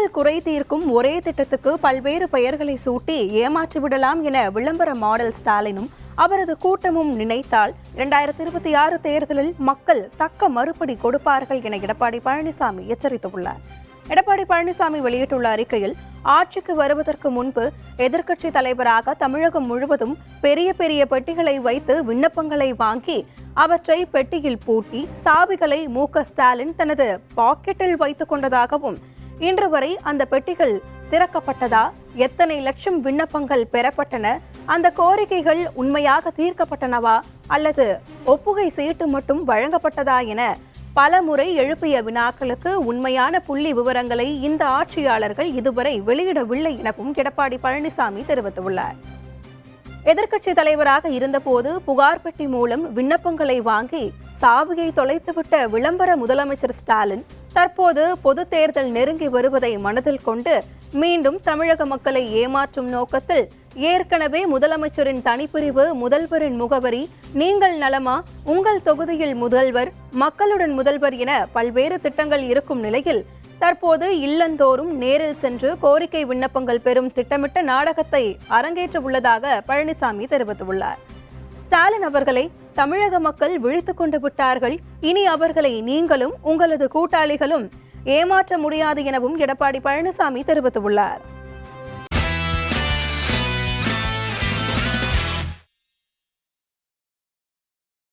மக்கள் குறை தீர்க்கும் ஒரே திட்டத்துக்கு பல்வேறு பெயர்களை சூட்டி ஏமாற்றிவிடலாம் என விளம்பர மாடல் ஸ்டாலினும் அவரது கூட்டமும் நினைத்தால் இரண்டாயிரத்தி இருபத்தி ஆறு தேர்தலில் மக்கள் தக்க மறுபடி கொடுப்பார்கள் என எடப்பாடி பழனிசாமி எச்சரித்துள்ளார். எடப்பாடி பழனிசாமி வெளியிட்டுள்ள அறிக்கையில் ஆட்சிக்கு வருவதற்கு முன்பு எதிர்க்கட்சி தலைவராக தமிழகம் முழுவதும் பெரிய பெரிய பெட்டிகளை வைத்து விண்ணப்பங்களை வாங்கி அவற்றை பெட்டியில் பூட்டி சாவிகளை மு ஸ்டாலின் தனது பாக்கெட்டில் வைத்துக் கொண்டதாகவும் இன்று வரை அந்த பெட்டிகள் திறக்கப்பட்டதா? எத்தனை லட்சம் விண்ணப்பங்கள் பெறப்பட்டன? அந்த கோரிக்கைகள் உண்மையாக தீர்க்கப்பட்டனவா? அல்லது ஒப்புகை சீட்டு மட்டும் வழங்கப்பட்டதா என பல முறை எழுப்பிய வினாக்களுக்கு உண்மையான புள்ளி விவரங்களை இந்த ஆட்சியாளர்கள் இதுவரை வெளியிடவில்லை எனவும் எடப்பாடி பழனிசாமி தெரிவித்துள்ளார். எதிர்க்கட்சி தலைவராக இருந்தபோது புகார் பெட்டி மூலம் விண்ணப்பங்களை வாங்கி சாவியை தொலைத்துவிட்ட விளம்பர முதலமைச்சர் ஸ்டாலின் தற்போது பொது தேர்தல் நெருங்கி வருவதை மனதில் கொண்டு மீண்டும் தமிழக மக்களை ஏமாற்றும் நோக்கத்தில் ஏற்கனவே முதலமைச்சரின் தனிப்பிரிவு முதல்வரின் முகவரி நீங்கள் நலமா உங்கள் தொகுதியில் முதல்வர் மக்களுடன் முதல்வர் என பல்வேறு திட்டங்கள் இருக்கும் நிலையில் தற்போது இல்லந்தோறும் நேரில் சென்று கோரிக்கை விண்ணப்பங்கள் பெறும் திட்டமிட்ட நாடகத்தை அரங்கேற்ற உள்ளதாக பழனிசாமி தெரிவித்துள்ளார். ஸ்டாலின் அவர்களை தமிழக மக்கள் விழித்துக் கொண்டு விட்டார்கள். இனி அவர்களை நீங்களும் உங்களது கூட்டாளிகளும் ஏமாற்ற முடியாது எனவும் எடப்பாடி பழனிசாமி தெரிவித்துள்ளார்.